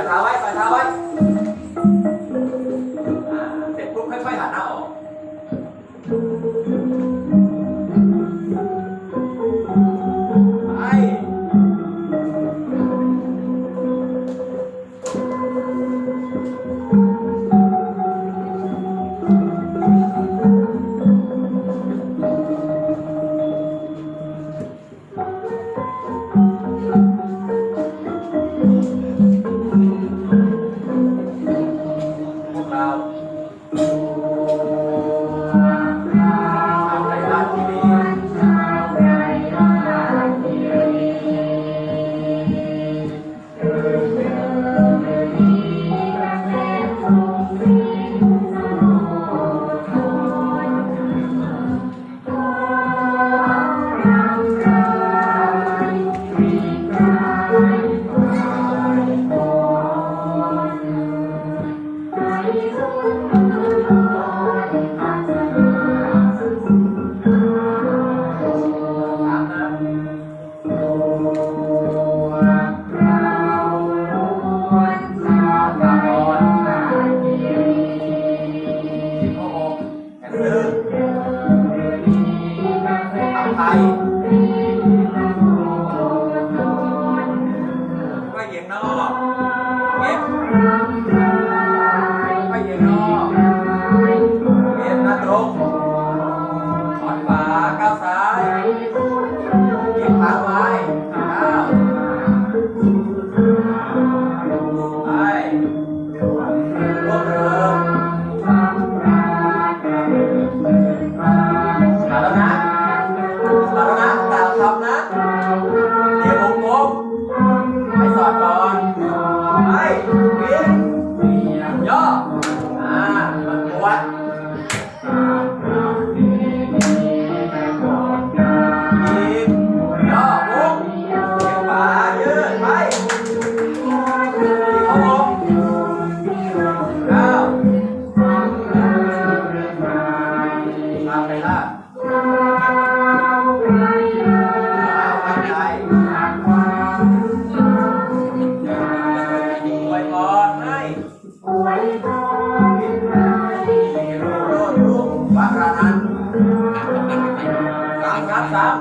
ฝ่าเท้าไว้ฝ่าเท้าไว้เสร็จปุ๊บค่อยๆหันหน้าออก life.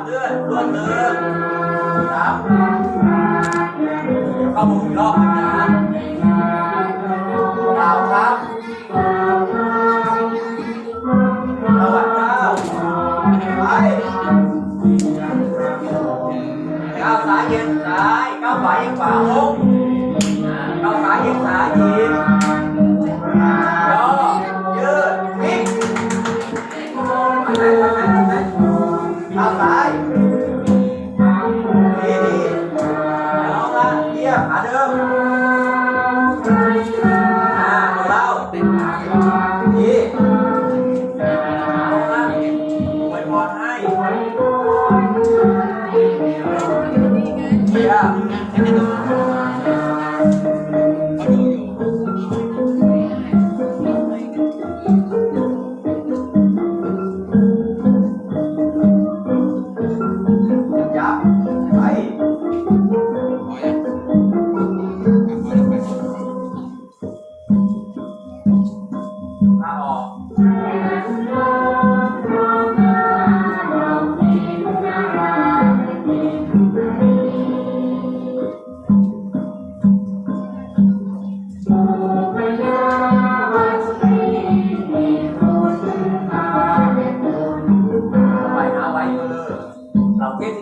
เพื่อนรวดเร็วครับเดี๋ยวเข้ามุมอีกรนนะดาวครับสวครับไปก้าวซ้ายย็นซ้ายก้าวขวาเย็นขวาลงก้าวซ้ายย็นซ้ายยีนย่อยืดพลิ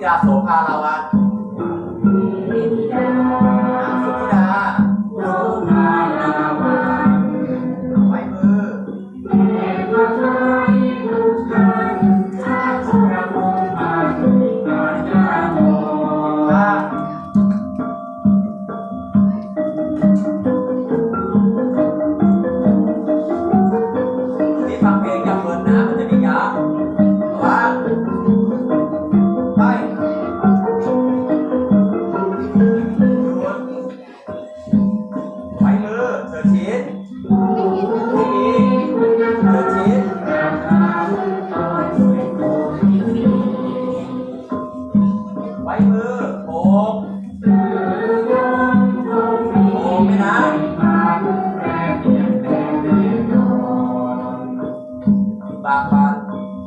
ยาโสภาลาวะ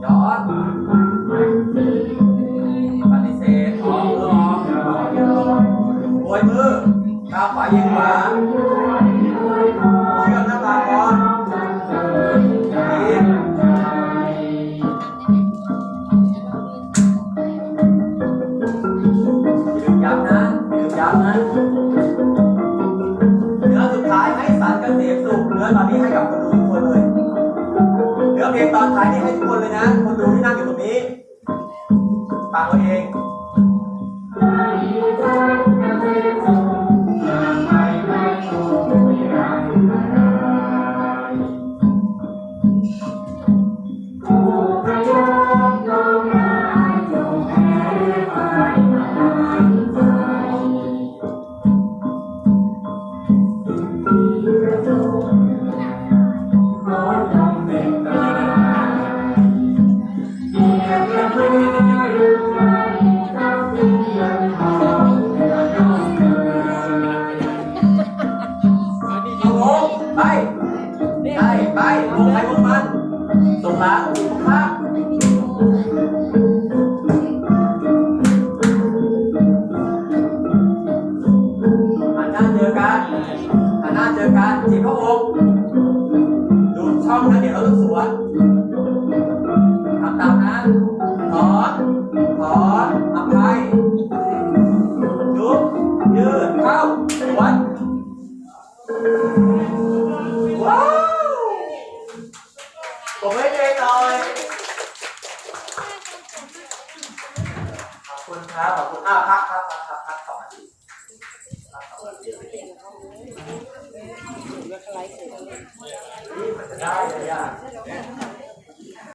ย้อนปฏิเสธออกมืออกโอยมือก้าวขวายิงขวาเชื่อมน้าผาก่อนย้ำนะย้ำนะเนื้อสุดท้ายให้สารเกษมสุกเนื้อตอนนี้ให้กับคนดูทุกคนเลย เนื้อเพลงตอนท้ายนี่ให้ทุกคนเลยนะ คนดูที่นั่งอยู่ตรงนี้ฟังเอาเอง หันหน้าเจอกันจีบพระองค์ดูช่องนะเดี๋ยวเราต้องสวนทำตามนะถอนถอนอภัยยุบยืดเข้าสวนว้าวผมไม่เองหน่อยขอบคุณครับขอบคุณอ้าวพักพัก นี่มัน